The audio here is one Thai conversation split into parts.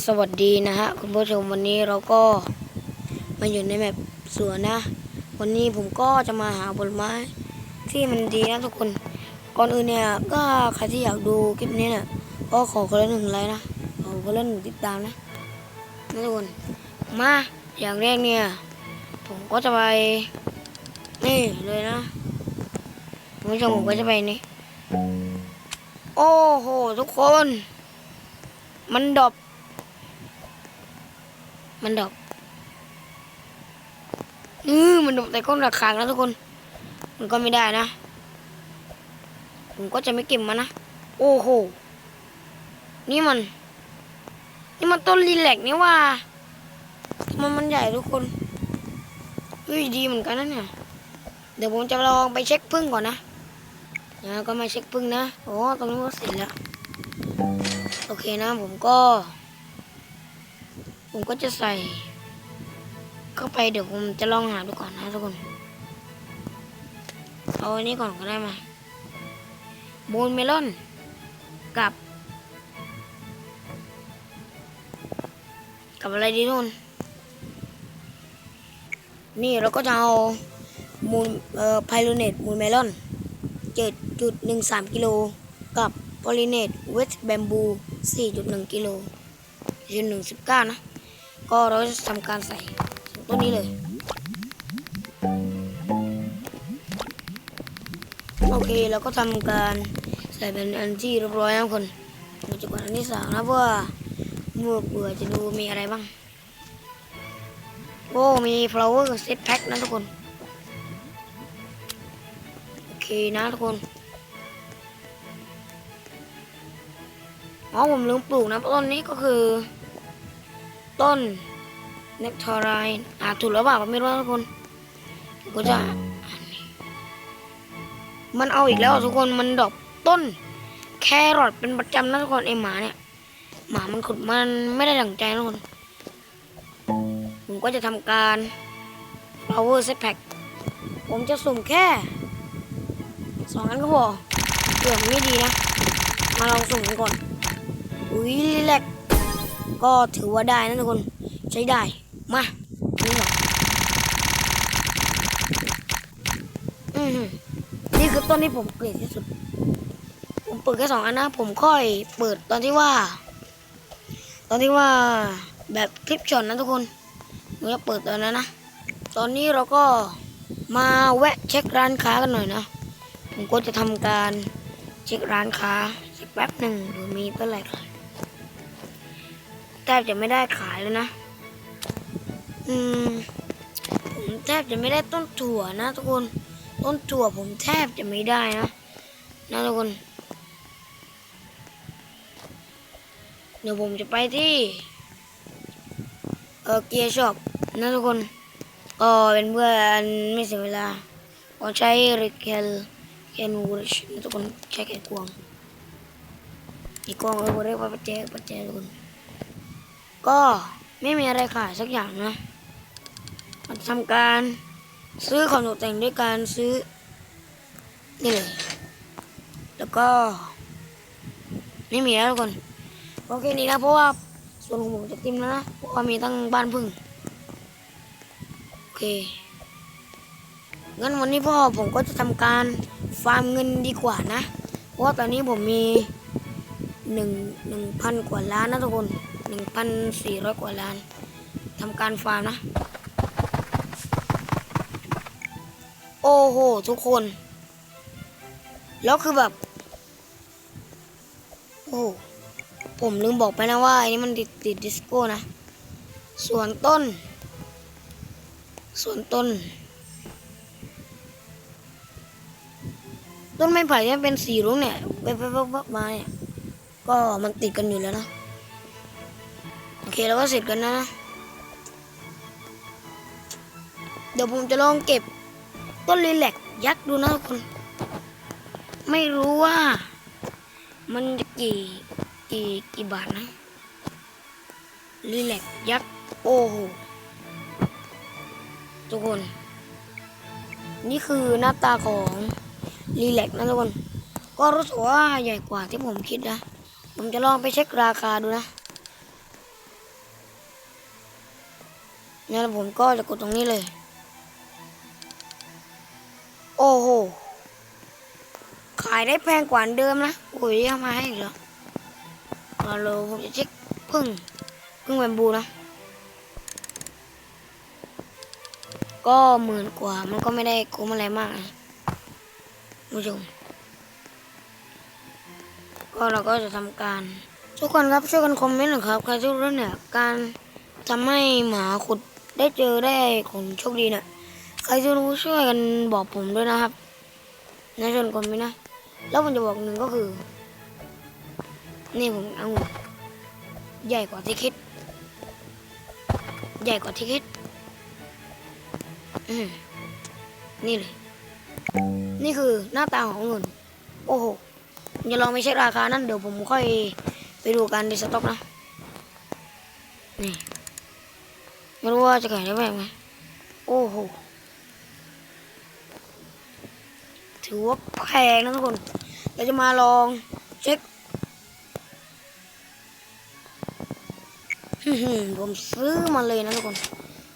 สวัสดีนะฮะคุณผู้ชมวันนี้เราก็มาอยู่ในแมปสวนนะ วันนี้ผมก็จะมาหาผลไม้ ที่มันดีนะทุกคน ก่อนอื่นเนี่ยก็ใครที่อยากดูคลิปนี้เนี่ยก็ขอคนละหนึ่งไลค์นะขอคนละหนึ่งติดตามนะนะทุกคนมาอย่างแรกเนี่ยผมก็จะไปนี่เลยนะคุณผู้ชมผมก็จะไปนี่โอ้โหทุกคน มันดอป มันดอกอือมันดอกแต่ก้นราคางนะทุกคน มันก็ไม่ได้นะ ผมก็จะไม่เก็บมันนะ โอ้โห นี่มัน นี่มันต้นลีแลกนี่ว่า มันมันใหญ่ทุกคนเฮ้ยดีเหมือนกันนะเนี่ย เดี๋ยวผมจะลองไปเช็คพึ่งก่อนนะแล้วก็มาเช็คพึ่งนะ โอ้ตรงนี้ก็เสร็จแล้ว โอเคนะผมก็ ผมก็จะใส่เข้าไปเดี๋ยวผมจะลองหาดูก่อนนะทุกคน เอาอันนี้ก่อนก็ได้มามูนเมลอนกับกับอะไรดีทุกคนนี่เราก็จะเอามูนเอ่อไพโลเนตมูนเมลอนเจ็ดจุดหนึ่งสามกิโลกับพอลิเนตเวทแบมบูสี่จุดหนึ่งกิโลจุดหนึ่งสิบเก้านะ ก็เราจะทำการใส่ต้นนี้เลยโอเคเราก็ทำการใส่เป็นอันที่เรียบร้อยนะทุกคนเราจะกดอันที่สามนะเพราะว่าเมื่อเบื่อจะดูมีอะไรบ้างโอ้มี flower set pack นะทุกคน โอเคนะทุกคนอ๋อผมลืมปลูกนะต้นนี้ก็คือ ต้นเนกทอไรน์อ่านถูกหรือเปล่าก็ไม่รู้นะทุกคนผมก็จะอ่านนี่มันเอาอีกแล้วทุกคนมันดอกต้น แครอทเป็นประจำนะทุกคนไอหมาเนี่ย หมามันขุดมันไม่ได้ดั่งใจนะทุกคนผมก็จะทำการ power set pack ผมจะสุ่มแค่สองอันก็พอเผื่อมันไม่ดีนะ มาลองสุ่มกันก่อน อุ้ยแลก ก็ถือว่าได้นะทุกคนใช้ได้ มานี่ก่ออืมนี่คือต้นที่ผมเกลียดที่สุด ผมเปิดแค่สองอันนะผมค่อยเปิดตอนที่ว่า ตอนที่ว่าแบบคลิปช็อตนะทุกคนผมจะเปิดตอนนั้นนะ ตอนนี้เราก็มาแวะเช็คร้านค้ากันหน่อยนะ ผมก็จะทำการเช็คร้านค้าสักแป๊บหนึ่งดูมีเท่าไหร่ขาย บจะไม่ได้ขายเลยนะ อืม ผมแทบจะไม่ได้ต้นถั่วนะทุกคน ต้นถั่วผมแทบจะไม่ได้นะ นะทุกคน เดี๋ยวผมจะไปที่ เออเกียร์ช็อปนะทุกคนก็เป็นเพื่อนไม่เสียเวลาก็ใช้ริเคลเคนวูชนะทุกคนใช้แค่กวงอีกกวงเออเรียกว่าปัจเจปัจเจทุกคน ก็ไม่มีอะไรขายสักอย่างนะมันทำการซื้อของตกแต่งด้วยการซื้อนี่เลยแล้วก็ ไม่มีแล้วทุกคนโอเคนี้นะเพราะว่าส่วนของผมจะติมแล้วนะเพราะว่ามีตั้งบ้านพึ่งโอเคงั้นวันนี้พ่อผมก็จะทำการฟาร์มเงินดีกว่านะ เพราะว่าตอนนี้ผมมีหนึ่งหนึ่งพันกว่าล้านนะทุกคน หนึ่งพันสี่ร้อยกว่าล้านทำการฟาร์มนะ โอ้โห ทุกคน แล้วคือแบบ โอ้ผมลืมบอกไปนะว่าอันนี้มันติดติดดิสโก้นะ ส่วนต้น ส่วนต้น ต้นไม้ไผ่ที่เป็นสีรุ้งเนี่ยไปไปไปมาเนี่ย ก็มันติดกันอยู่แล้วนะ เคแล้วก็เสร็จกันนะ เดี๋ยวผมจะลองเก็บต้นลิแลกยักษ์ดูนะทุกคน ไม่รู้ว่า มันจะกี่กี่กี่บาทนะลิแลกยักษ์โอ้โหทุกคน นี่คือหน้าตาของรีแลกนะทุกคน ก็รู้สึกว่าใหญ่กว่าที่ผมคิดนะ ผมจะลองไปเช็คราคาดูนะ แล้วผมก็จะกดตรงนี้เลย โอ้โห ขายได้แพงกว่าเดิมนะโอ้ยยังมาให้อีกเหรอเราเราผมจะเช็คพึ่งพึ่งแบมบูนะ ก็หมื่นกว่ามันก็ไม่ได้คุ้มอะไรมากนะผู้ชมก็เราก็จะทำการ ทุกคนครับช่วยกันคอมเมนต์หน่อยครับใครที่รู้เนี่ยการทำให้หมาขุด ได้เจอได้คนโชคดีเนี่ยใครที่รู้ช่วยกันบอกผมด้วยนะครับนะชวนคอมเมนต์นะแล้วผมจะบอกหนึ่งก็คือ นี่ผมเอาใหญ่กว่าที่คิด ใหญ่กว่าที่คิด อืมนี่เลย นี่คือหน้าตาของเงิน โอ้โหอย่าลองไม่เช็คราคานั่นเดี๋ยวผมค่อยไปดูการดีสต็อกนะ นี่ ไม่รู้ว่าจะแขายได้แพงไหมโอ้โห ถือว่าแพงนะทุกคน เราจะมาลองเช็คผมซื้อมาเลยนะทุกคน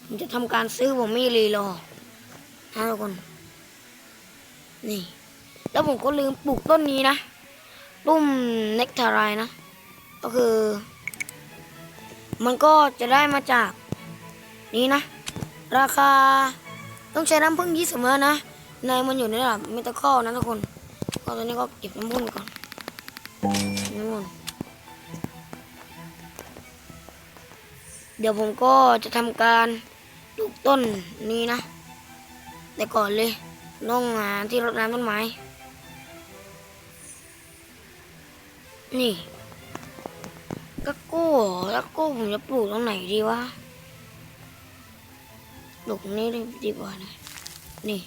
ผมจะทำการซื้อผมไม่รีรอนะทุกคน นี่ แล้วผมก็ลืมปลูกต้นนี้นะรุ่มเน็กทารายนะ ก็คือ มันก็จะได้มาจาก นี้นะ ราคาต้องใช้น้ำผึ้งยี่สิบเมตรนะในมันอยู่ในระดับเมตาคอลนะทุกคนก็ตอนนี้ก็เก็บน้ำผึ้งก่อนน้ำผึ้งเดี๋ยวผมก็จะทำการปลูกต้นนี้นะ แต่ก่อนเลยต้องหาที่รดน้ำต้นไม้ นี่กักโก้เหรอกักโก้ผมจะปลูกตรงไหนดีวะ ปลูกนี้ดีกว่านะ นี่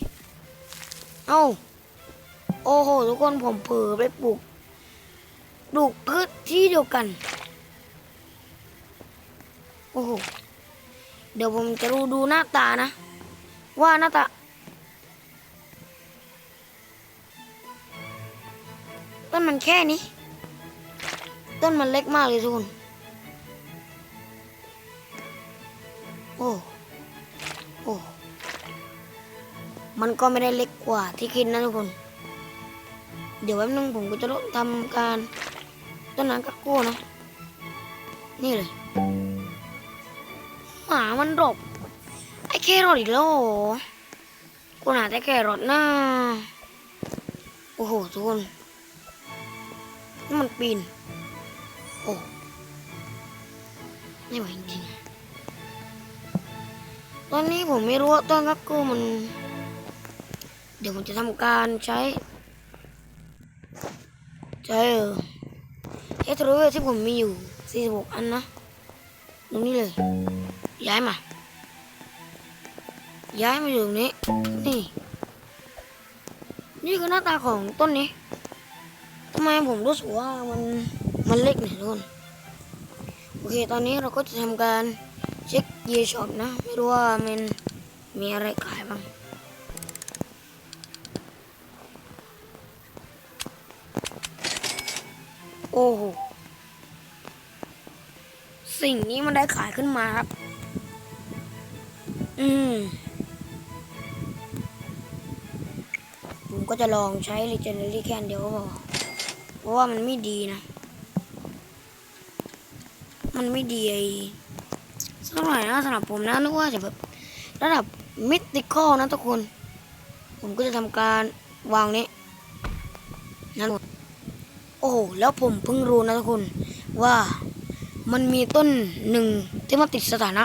เอ้า โอ้โห ทุกคนผมเผลอไปปลูกปลูกพืชที่เดียวกัน โอ้โห เดี๋ยวผมจะดูดูหน้าตานะ ว่าหน้าตาต้นมันแค่นี้ ต้นมันเล็กมากเลยทุกคน โอ้ อ้มันก็ไม่ได้เล็กกว่าที่คิดนะทุกคน เดี๋ยวแป๊บนึงผมก็จะทำการต้นนั้นกักกู้นะ นี่เลย หมามันดกไอ้แครอทอีกแล้วกูหาแต่แครอทนะโอ้โหทุกคนนี่มันปีน โอ้ไม่ไหวจริง ตอนนี้ผมไม่รู้ว่าต้นกักกูมัน เดี๋ยวผมจะทำการใช้ ใช้เออเอทรูเวอร์ที่ผมมีอยู่ 46 อันนะตรงนี้เลย ย้ายมา ย้ายมาอยู่ตรงนี้ นี่ นี่คือหน้าตาของต้นนี้ทำไมผมรู้สึกว่ามันมันเล็กเนี่ยทุกคนโอเค ตอนนี้เราก็จะทำการ เช็คเยช็อปนะ ไม่รู้ว่ามันมีอะไรขายบ้างโอ้โห สิ่งนี้มันได้ขายขึ้นมาครับ อืม ผมก็จะลองใช้ Legendary แค่อันเดียวก็พอ เพราะว่ามันไม่ดีนะ มันไม่ดีไอ สักหน่อยนะสำหรับผมนะนึกว่าจะแบบระดับมิติคอลนะทุกคน ผมก็จะทำการวางนี้นะทุกคนโอ้โหแล้วผมเพิ่งรู้นะทุกคนว่ามันมีต้นหนึ่งที่มาติดสถานะ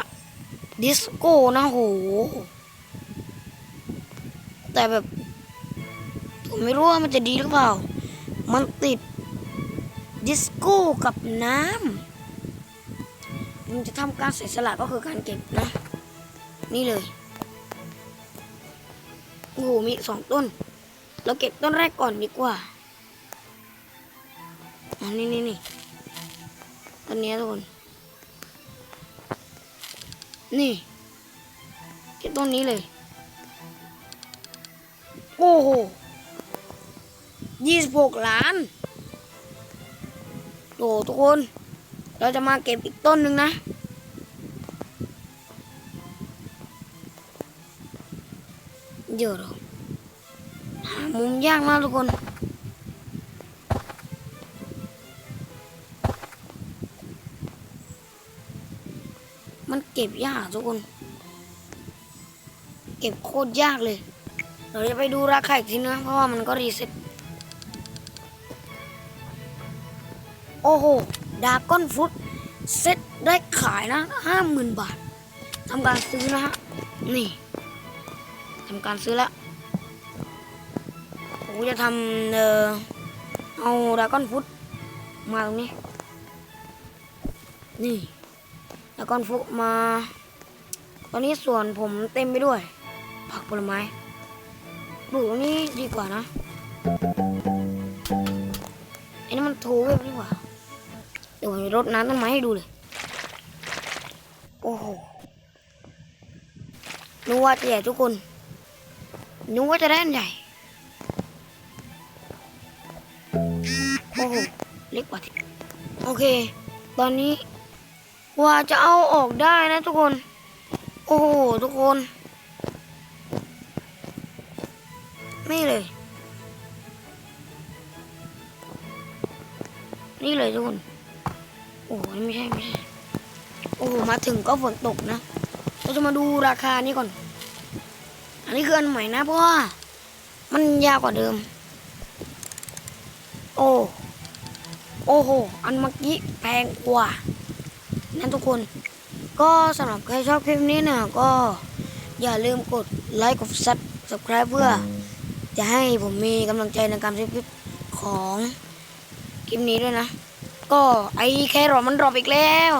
ดิสโก้นะโห แต่แบบผมไม่รู้ว่ามันจะดีหรือเปล่า มันติดดิสโก้กับน้ำ ผมจะทำการเสียสละก็คือการเก็บนะ นี่เลยโอ้โหมีสองต้น เราเก็บต้นแรกก่อนดีกว่าอันนี้นี่นี่ต้นนี้ทุกคนนี่เก็บต้นนี้เลย โอ้โหยี่สิบหกล้านโอ้ทุกคน เราจะมาเก็บอีกต้นหนึ่งนะ เดี๋ยวเราหามุมยากมากทุกคน มันเก็บยากทุกคน เก็บโคตรยากเลย เราจะไปดูราคาอีกทีนะ เพราะว่ามันก็รีเซ็ตโอ้โห ดาก้อนฟุตเซ็ตได้ขายนะห้าหมื่นบาททำการซื้อนะฮะ นี่ทำการซื้อแล้วผมจะทำเออเอาดราก้อนฟุตมาตรงนี้ นี่ดาก้อนฟุตมา ตอนนี้ส่วนผมเต็มไปด้วย ผักผลไม้ปลูกตรงนี้ดีกว่านะไอ้นี่มันโทเวฟดีกว่า ดี๋ยวผมจะรดน้ำต้นไม้ให้ดูเลย โอ้โหนึกว่าจะใหญ่ทุกคนนึกว่าจะได้อันใหญ่ โอ้โห เล็กกว่าที่โอเค ตอนนี้ว่าจะเอาออกได้นะทุกคน โอ้โห ทุกคนนี่เลย นี่เลยทุกคน อ้ไม่ใช่ไม่ใช่โอ้มาถึงก็ฝนตกนะ เราจะมาดูราคานี้ก่อน อันนี้คืออันใหม่นะเพราะว่ามันยาวกว่าเดิม โอ้ โอ้โห อันเมื่อกี้แพงกว่านั่นทุกคน ก็สำหรับใครชอบคลิปนี้นะก็อย่าลืมกดไลค์กดซับสไคร b e เพื่อ จะให้ผมมีกำลังใจในการทำคลิปของคลิปนี้ด้วยนะ ก็ไอแครอทมันดรอปอีกแล้ว